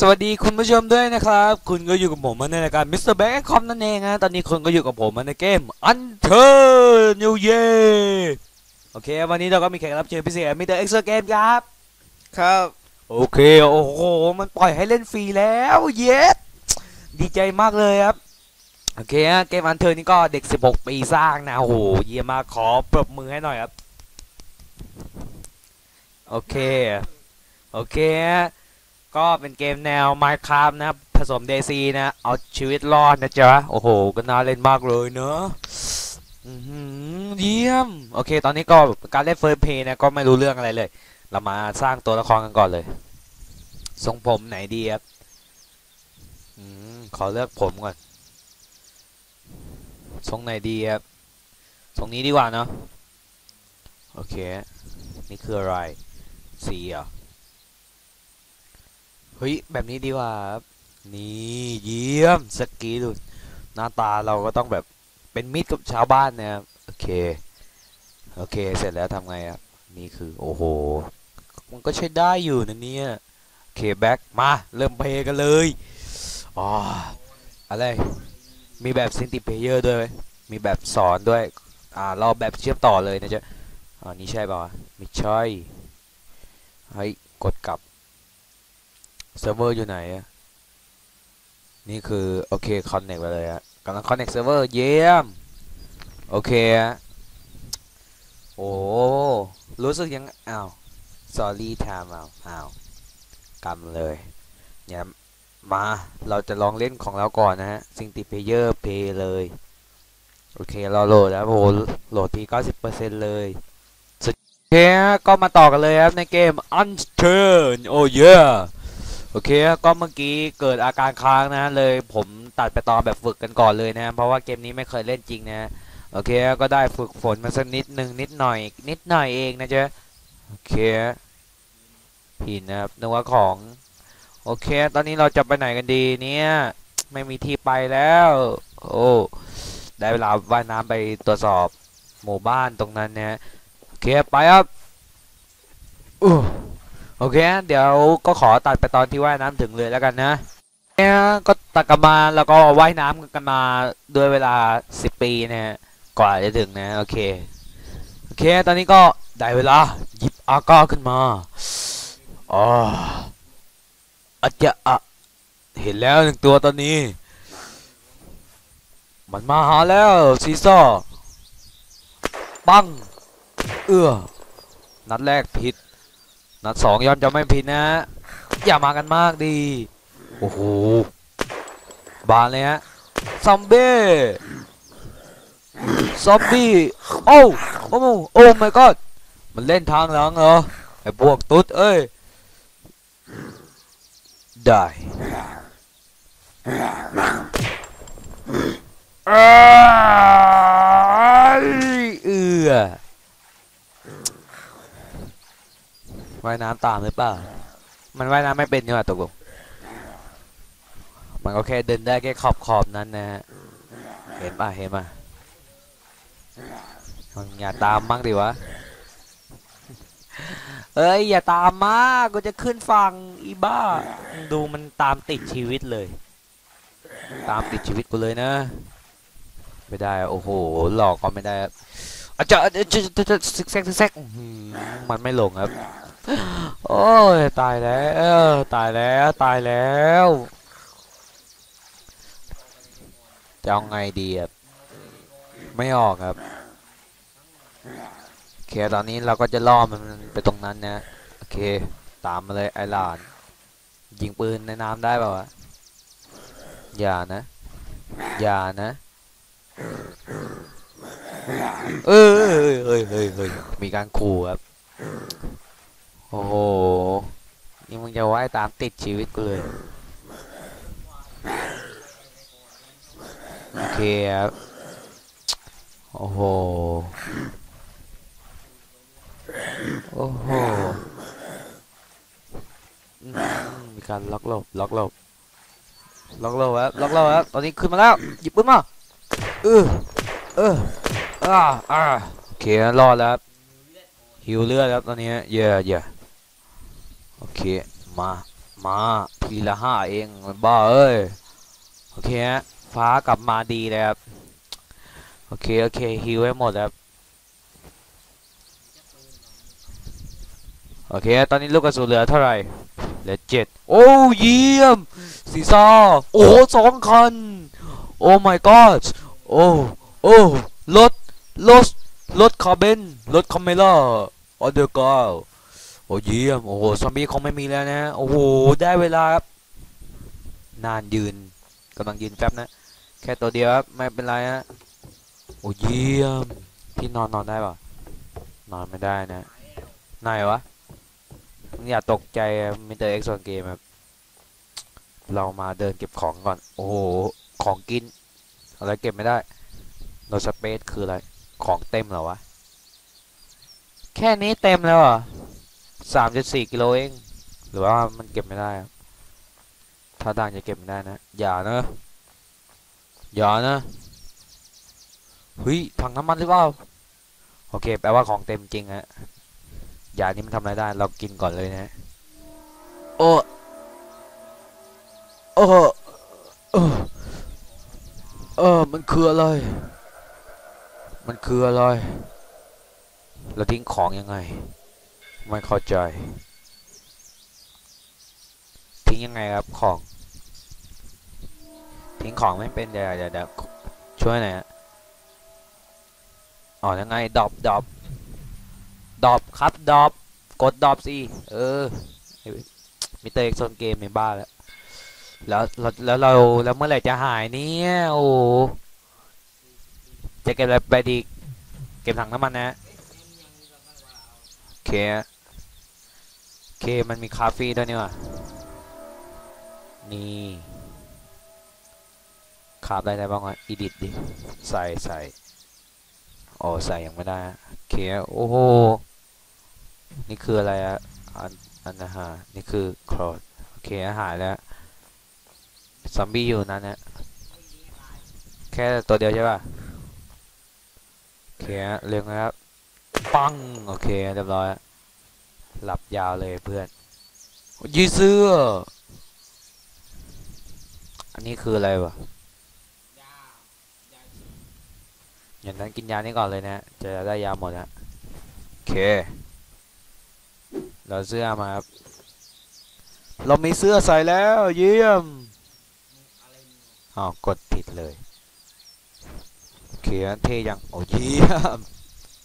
สวัสดีคุณผู้ชมด้วยนะครับ คุณก็อยู่กับผมในรายการ Mr. Back c o m นั่นเองนะตอนนี้คุณก็อยู่กับผมในเกม Unturn New Year โอเค วันนี้เราก็มีแขกรับเชิญพิเศษมิเตอร์เอ็กซ์เกมครับ ครับ โอเค โอ้โห มันปล่อยให้เล่นฟรีแล้ว เย็ดดีใจมากเลยครับ โอเคฮะเกมอันเทอร์นี่ก็เด็ก 16 ปีสร้างนะโอ้โห เยี่ยมมากขอปรบมือให้หน่อยครับ โอเค โอเคฮะ ก็เป็นเกมแนว Minecraft นะครับ ผสม DC นะ เอาชีวิตรอดนะจ๊ะ โอ้โห ก็น่าเล่นมากเลยเนอะอื้อหือเยี่ยม โอเค ตอนนี้ก็การเล่นเฟิร์สเพย์นะก็ไม่รู้เรื่องอะไรเลย เรามาสร้างตัวละครกันก่อนเลย ทรงผมไหนดีครับอขอเลือกผมก่อน ทรงไหนดีครับ ทรงนี้ดีกว่าเนาะ โอเค นี่คืออะไร สีอะ ฮ้ย แบบนี้ดีกว่าครับนี่เยี่ยมสกีดูหน้าตาเราก็ต้องแบบเป็นมิตรกับชาวบ้านนะครับโอเค โอเค เสร็จแล้วทำไงครับ นี่คือโอ้โห มันก็ใช้ได้อยู่นะเนี่ยโอเคแบ็กมา เริ่มเพลย์กันเลยอ๋ออะไร มีแบบซินติเพเยอร์ด้วย มีแบบสอนด้วย อ่ารอแบบเชื่อมต่อเลยนะจ๊ะอ่านี่ใช่ป่าวะไม่ใช่เฮ้ยกดกลับ เซิร์ฟเวอร์อยู่ไหนอะนี่คือโอเคคอนเน็กไปเลยอะกำลังคอนเน็กเซิร์ฟเวอร์เยี่ยม โอเคอะโอ้รู้สึกยังอ้าว sorry time เอาอ้าวกำเลยเนี่ยมาเราจะลองเล่นของเราก่อนนะฮะซิงติเพเยอร์เพย์เลย โอเคเราโหลดแล้วโหโหลดที90%เลยสุดโอเคก็มาต่อกันเลยครับในเกม Unturn โอ้เย โอเคก็เมื่อกี้เกิดอาการค้างนะเลยผมตัดไปตอนแบบฝึกกันก่อนเลยนะเพราะว่าเกมนี้ไม่เคยเล่นจริงนะโอเคก็ได้ฝึกฝนมาสักนิดหนึ่งนิดหน่อย นิดหน่อยเองนะจ๊ะโอเคผิดนะครับนึกว่าของ โอเค ตอนนี้เราจะไปไหนกันดีเนี่ยไม่มีที่ไปแล้ว โอ้ได้เวลาว่ายน้ำไปตรวจสอบหมู่บ้านตรงนั้นเนี่ยโอเคไปครับอู้ โอเค เดี๋ยวก็ขอตัดไปตอนที่ว่ายน้ำถึงเลยแล้วกันนะเนี่ยก็ตัดกันมาแล้วก็ว่ายน้ำกันมาด้วยเวลา 10 ปีนะฮะกว่าจะถึงนะโอเคโอเค ตอนนี้ก็ได้เวลาหยิบอาก้าขึ้นมาอ๋ออาจจะอะเห็นแล้วหนึ่งตัวตอนนี้ มันมาหาแล้วซีซ่อปังเอื้อนัดแรกผิด นัดสองย้อนจะไม่ผิดนะ อย่ามากันมากดี โอ้โห บานเลยฮะ ซอมบี้ ซอมบี้ โอ้โอ้โอ้ my god มันเล่นทางหลังเหรอ ไอ้พวกตุ๊ด เอ้ย ได้อ้ายเอือ ว่ายน้ำตามหรือเปล่า มันว่ายน้ำไม่เป็นนี่หว่าตกลง มันก็แค่เดินได้แค่ขอบขอบนั้นนะฮะ เห็นป่ะเห็นป่ะมันอย่าตามมั่งดิวะ เอ้ยอย่าตามมากูจะขึ้นฝั่งอีบ้า ดูมันตามติดชีวิตเลย ตามติดชีวิตกูเลยนะ ไม่ได้ โอ้โห หลอกก็ไม่ได้ อาจจะจะจะซิกแซกซิกแซกมันไม่ลงครับ โอ้ยตายแล้วตายแล้วตายแล้วจะเอาไงดีครับไม่ออกครับโอเคตอนนี้เราก็จะล่อมันไปตรงนั้นนะโอเค ตามมาเลยไอหลาน ยิงปืนในน้ำได้เปล่าวะอย่านะ อย่านะ เอ้ยเฮ้ยเฮ้ยเฮ้ยมีการขู่ครับ โอ้โห นี่มึงจะว่ายตามติดชีวิตกูเลย โอเคครับ โอ้โห โอ้โหมมีการล็อกหลบล็อกหลบล็อกหลบครับล็อกหลบครับ ตอนนี้ขึ้นมาแล้ว หยิบปืนมาเออ เอออ่าอ่าโอเครอดแล้วหิวเลือดครับตอนนี้เย่เย่โอเคมามาทีละห้าเองบ้าเอ้ยโอเคฮะฟ้ากลับมาดีเลยครับโอเคโอเคฮิวให้หมดครับโอเค ตอนนี้ลูกกระสุนเหลือเท่าไหร่ เหลือเจ็ดโอ้เยี่ยมซีซ่าโอ้สองคัน โอ้ my god โอ้ โอ้รถรถรถคาร์เบนรถคาเมล่าออเดอร์กาโอ้เยี่ยมโอ้โหซอมบี้คงไม่มีแล้วนะโอ้โหได้เวลาครับนานยืนกำลังยืนแป๊บนะ แค่ตัวเดียวครับไม่เป็นไรฮะโอ้เยี่ยมพี่นอนนอนได้ปะนอนไม่ได้นะไหนวะอย่าตกใจมิเตอร์เอ็กซ์โซนเกมครับเรามาเดินเก็บของก่อน โอ้โห ของกิน อะไรเก็บไม่ได้ โนสเปซคืออะไร ของเต็มเหรอวะ แค่นี้เต็มแล้วเหรอะสามจุดสี่กิโลเอง หรือว่ามันเก็บไม่ได้ ถ้าทางจะเก็บไม่ได้นะ อย่านะอย่านะเฮ้ยถังน้ำมันหรือเปล่า โอเค แปลว่าของเต็มจริงฮะยานี้มันทำอะไรได้ เรากินก่อนเลยนะ โอ้ โอ้ เออเออมันคืออะไร มันคืออะไรเราทิ้งของยังไง ไม่เข้าใจ ทิ้งยังไงครับของ ทิ้งของไม่เป็นเดี๋ยวเดี๋ยวเดี๋ยวช่วยหน่อยฮะอ๋อยังไงดอปดอปดอปครับดอปกดดอปสิเออมิเตอร์เอกโซนเกมในบ้าแล้วแล้วแล้วแล้วเราแล้วเมื่อไหร่จะหายเนี่ยโอ้ จะเก็บอะไรไปดี เก็บถังน้ำมันนะโอเคโอเคมันมีคาเฟ่ด้วยนี่ว่ะนี่ขาบได้ไหบ้างวะอีดิทดิ ใส่ใส่โอ้ใส่ยังไม่ได้โอเคโอ้โห นี่คืออะไรอะอันอันนะฮะนี่คือครอดโอเคฮะหายแล้วซอมบี้อยู่นั้นนะแค่ตัวเดียวใช่ป่ะ เคฮะเรียงนะครับ ปัง โอเคเรียบร้อย หลับยาวเลยเพื่อนยีเสื้อ อันนี้คืออะไรวะอย่างนั้นกินยานี้ก่อนเลยนะ จะได้ยาหมดนะโอเค เราเสื้อมาครับ เรามีเสื้อใส่แล้ว เยี่ยมอ้าวกดผิดเลย เขียนเทยังโอ้เยี่ยม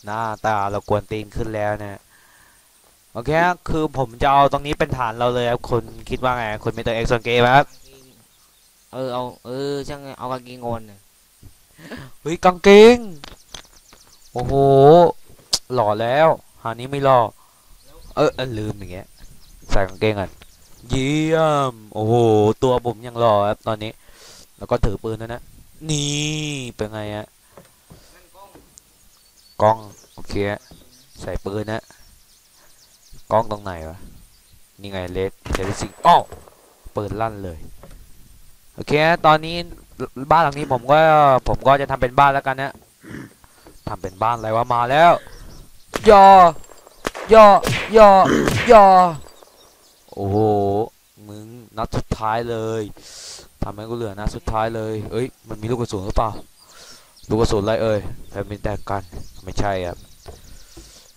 หน้าตาเรากวนตีนขึ้นแล้วเนี่ยโอเคฮะคือผมจะเอาตรงนี้เป็นฐานเราเลยครับคุณคิดว่าไงคุณมีตัวเอ็กซ์โซนเกมครับเออเอาเออช่างเอากางเกงโอนน่ะเฮ้ยกางเกงโอ้โหหล่อแล้วหานี้ไม่หล่อเออเออลืมอย่างเงี้ยใส่กางเกงก่อนเยี่ยมโอ้โหตัวผมยังหล่อครับตอนนี้ แล้วก็ถือปืนนะนะนี่เป็นไงฮะ กล้องโอเคฮะใส่ปืนนะกล้องตรงไหนวะนี่ไงเลสเลสซิงอ้อปืนลั่นเลยโอเคฮะตอนนี้บ้านหลังนี้ผมก็ผมก็จะทำเป็นบ้านแล้วกันนะทำเป็นบ้านอะไรวะมาแล้วยอยอยอยอโอ้โหมึงนัดสุดท้ายเลยทำให้กูเหลือนัดสุดท้ายเลยเอ้ยมันมีลูกกระสุนหรือเปล่า ลูกกระสุนไรเอ่ยแต่มีแต่กันไม่ใช่ครับ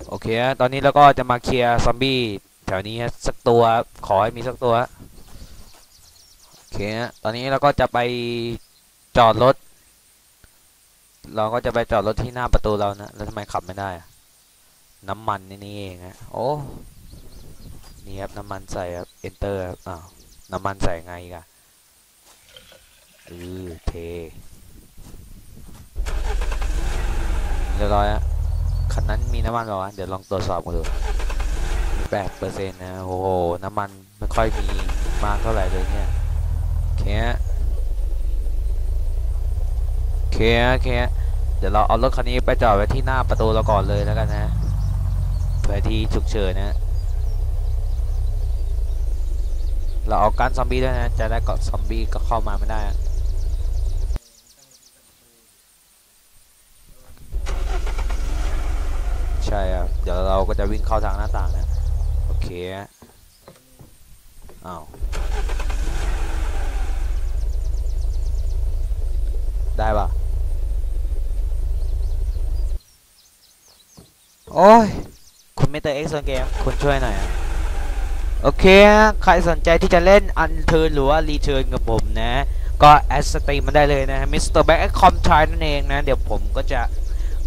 โอเคฮะตอนนี้เราก็จะมาเคลียร์ซอมบี้แถวนี้ฮะสักตัวขอให้มีสักตัวโอเคฮะตอนนี้เราก็จะไปจอดรถ เราก็จะไปจอดรถที่หน้าประตูเรานะแล้วทำไมขับไม่ได้อะน้ำมันนี่นี่เองฮะโอ้นี่ครับน้ำมันใส่ครับ enter ครับอ้าวน้ำมันใส่ไงกันเออเท เรียบร้อยฮะคันนั้นมีน้ำมันหรอวะเดี๋ยวลองตรวจสอบกันดูมีแปดเปอร์เซ็นต์นะโอ้โห น้ำมันไม่ค่อยมีมากเท่าไหร่เลยเนี่ยโอเคฮะโอเคฮะโอเคฮะเดี๋ยวเราเอารถคันนี้ไปจอดไว้ที่หน้าประตูเราก่อนเลยแล้วกันนะเผื่อที่ฉุกเฉินนะเราเอากันซอมบี้ด้วยนะจะได้เกาะซอมบี้ก็เข้ามาไม่ได้ ใช่ครับ เดี๋ยวเราก็จะวิ่งเข้าทางหน้าต่างนะ โอเคอ้าวได้ปะโอ้ย คุณมิเตอร์เอ็กซ์นเกม คุณช่วยหน่อย โอเค ใครสนใจที่จะเล่นอันเทิร์นหรือว่ารีเทิร์นกับผมนะ ก็แอดสตรีมมันได้เลยนะมิสเตอร์แบ็กคอมชายนั่นเองนะ เดี๋ยวผมก็จะ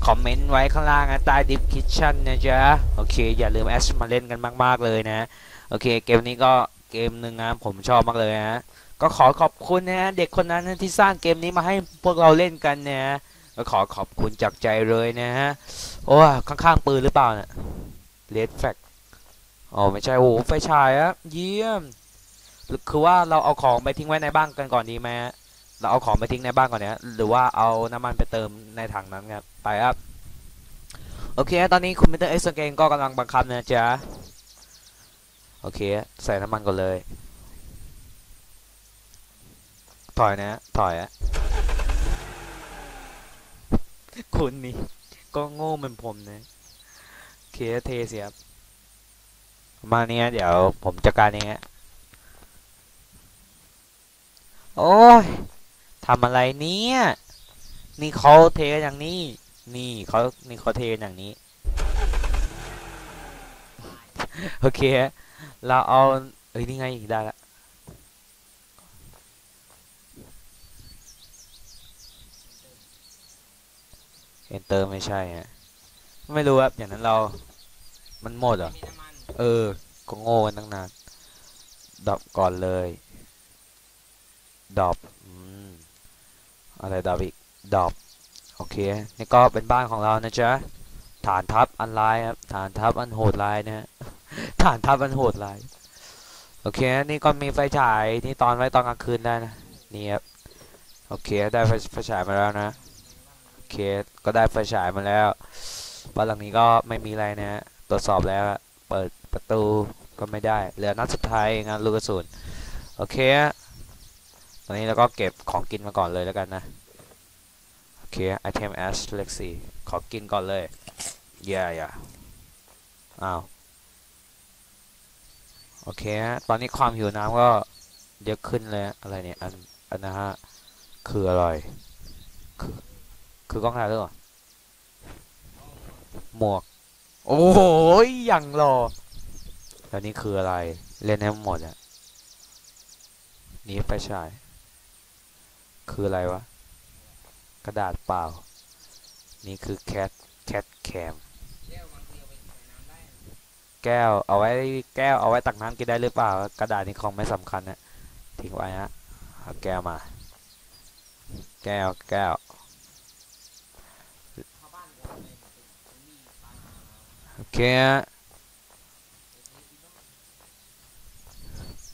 คอมเมนต์ไว้ข้างล่างนะใต้ดิฟคิชชั่นนะจ๊ะ โอเค อย่าลืมแอดมาเล่นกันมาก ๆ เลยนะ โอเค เกมนี้ก็เกมหนึ่งนะผมชอบมากเลยนะ ก็ขอขอบคุณนะ เด็กคนนั้นที่สร้างเกมนี้มาให้พวกเราเล่นกันนะก็ขอขอบคุณจากใจเลยนะฮะ โอ้ข้างๆปืนหรือเปล่าเนี่ยเลดแฟกอ๋อไม่ใช่โอ้ไฟฉายอะเยี่ยมหรือคือว่าเราเอาของไปทิ้งไว้ในบ้านกันก่อนดีไหมเราเอาของไปทิ้งในบ้านก่อนเนี่ยหรือว่าเอาน้ำมันไปเติมในถังนั้นครับ ไปครับ โอเค ตอนนี้คุณมิสเตอร์เอ็กซ์เกนก็กำลังบังคับนะจ๊ะ โอเค ใส่น้ำมันก่อนเลย ถอยนะ ถอยอะคุณนี่ ก็โง่เหมือนผมนะเคเทเสียบมาเนี้ยเดี๋ยวผมจัดการเองฮะโอ้ยทำอะไรเนี่ย นี่เขาเทกันอย่างนี้ นี่เขานี่เขาเทนอย่างนี้ โอเคฮะเราเอาเอ้ยนี่ไงได้ละ enter ไม่ใช่ฮะไม่รู้ครับอย่างนั้นเรา มันหมดเหรอเออ ก็โง่กันตั้งนานดอปก่อนเลยดอปอืมอะไรดอปอีกดอป โอเคนี่ก็เป็นบ้านของเรานะจ๊ะฐานทัพอันร้ายครับฐานทัพอันโหดร้ายนะฮะฐานทัพอันโหดร้ายโอเคนี่ก็มีไฟฉายที่ตอนไว้ตอนกลางคืนได้นะนี่ครับโอเคได้ไฟฉายมาแล้วนะโอเคก็ได้ไฟฉายมาแล้วบ้านหลังนี้ก็ไม่มีอะไรนะฮะตรวจสอบแล้วเปิดประตูก็ไม่ได้เหลือนัดสุดท้ายเองนลูกกระสุนโอเคตอนนี้เราก็เก็บของกินมาก่อนเลยแล้วกันนะ เคไอเทมแอชเล็กซี่ขอกินก่อนเลยเย่ย่อ้าว โอเค ตอนนี้ความหิวน้ำก็เยอะขึ้นเลย อะไรเนี่ย อัน อันนะฮะ คืออะไร คือ คือกล้องถ่ายด้วยหรอ หมวก โอ้โหอย่างหล่อแล้วนี่คืออะไร เล่นให้หมดอะนี่ไฟฉาย คืออะไรวะ กระดาษเปล่า นี่คือแคทแคทแคมแก้วเอาไว้แก้วเอาไว้ตักน้ำกินได้หรือเปล่า กระดาษนี่ของไม่สำคัญนะทิ้งไว้ฮะเอาแก้วมา แก้วแก้วโอเคฮะ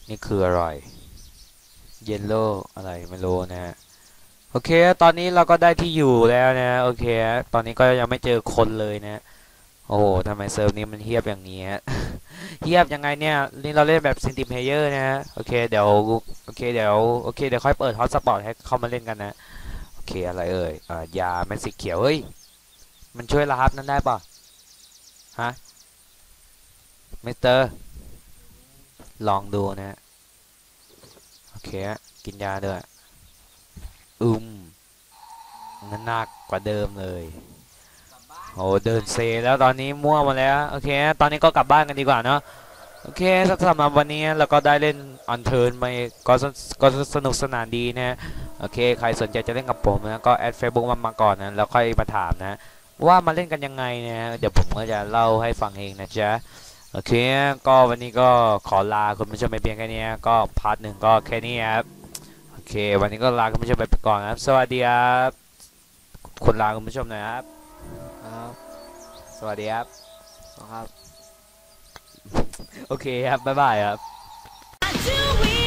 นี่คืออะไร เยลโล่อะไรไม่รู้นะฮะ โอเค ตอนนี้เราก็ได้ที่อยู่แล้วนะ โอเค ตอนนี้ก็ยังไม่เจอคนเลยนะ โอ้โหทำไมเซิร์ฟนี้มันเฮียบอย่างนี้ฮะเฮียบยังไงเนี่ย นี่เราเล่นแบบซินติเพเยอร์นะฮะโอเค เดี๋ยว โอเค เดี๋ยว โอเค เดี๋ยวค่อยเปิดฮอตสปอร์ตให้เข้ามาเล่นกันนะ โอเค อะไรเอ่ยอ่ายาแมสสีเขียว เฮ้ย มันช่วยระหับนั้นได้ปะฮะมิสเตอร์ ลองดูนะฮะโอเค กินยาด้วย อืมนั่นหนักกว่าเดิมเลยโอ้เดินเซแล้วตอนนี้มั่วมาแล้วโอเค ตอนนี้ก็กลับบ้านกันดีกว่าเนาะโอเคสำหรับวันนี้เราก็ได้เล่นออนเทิร์นไปก็สก็สนุกสนานดีนะโอเค ใครสนใจจะเล่นกับผมนะก็แอดเฟซบุ๊กมามาก่อนนะแล้วค่อยมาถามนะว่ามาเล่นกันยังไงนะเดี๋ยวผมก็จะเล่าให้ฟังเองนะจ๊ะโอเค ก็วันนี้ก็ขอลาคุณผู้ชมไปเพียงแค่นี้ก็พาร์ทหนึ่งก็แค่นี้ครับ เค วันนี้ก็ลาคุณผู้ชมไปก่อนครับ สวัสดีครับคนลาคุณผู้ชมหนะครับ ครับ สวัสดีครับครับ โอเคครับ บ๊ายบายครับ